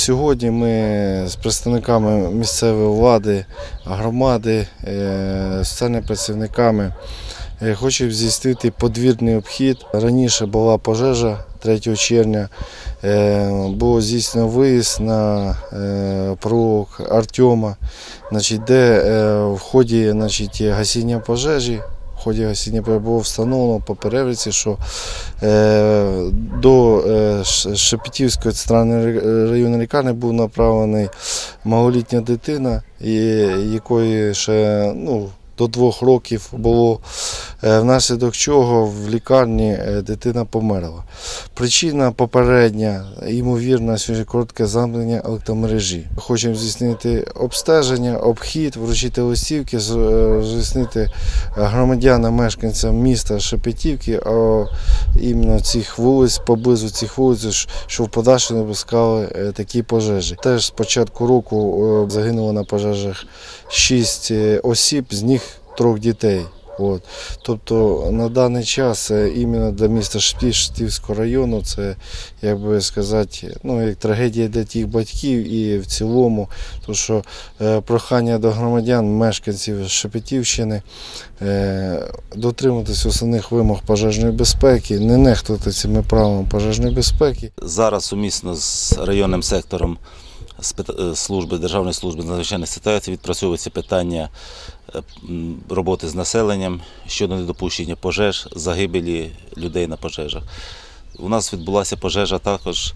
Сьогодні ми з представниками місцевої влади, громади, е, соціальними працівниками е, хочемо здійснити подвірний обхід. Раніше була пожежа 3 червня. Е, Було здійснено виїзд на е, Артема, де в ході гасіння пожежі. В ході гасіння було встановлено по перевірці, що до Ш- Шепетівської центральної районної лікарні був направлений малолітня дитина, якої ще ну, до двох років було, внаслідок чого в лікарні е, дитина померла. Причина попередня, сьогодні коротке замкнення електромережі. Хочемо здійснити обстеження, обхід, вручити листівки, з- е, громадянам, мешканцям міста Шепетівки, а іменно цих вулиць, поблизу цих вулиць, що в подальшому не пускали е, такі пожежі. Теж з початку року е, загинуло на пожежах 6 осіб, з них трьох дітей. От. Тобто на даний час е, іменно для міста Штівського району це, як би сказати, ну, як трагедія для тих батьків і в цілому, тому що е, прохання до громадян, мешканців Шепетівщини е, дотримуватися основних вимог пожежної безпеки, не нехтувати цими правилами пожежної безпеки. Зараз сумісно з районним сектором служби Державної служби з надзвичайних ситуацій відпрацьовується питання е, роботи з населенням щодо недопущення пожеж, загибелі людей на пожежах. У нас відбулася пожежа також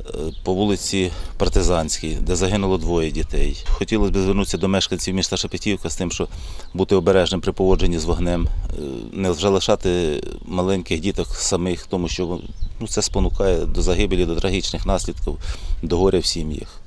е, по вулиці Партизанській, де загинуло двоє дітей. Хотілося б звернутися до мешканців міста Шепетівка з тим, що бути обережним при поводженні з вогнем, е, не залишати маленьких діток самих, тому що ну, це спонукає до загибелі, до трагічних наслідків, до горя в сім'ях.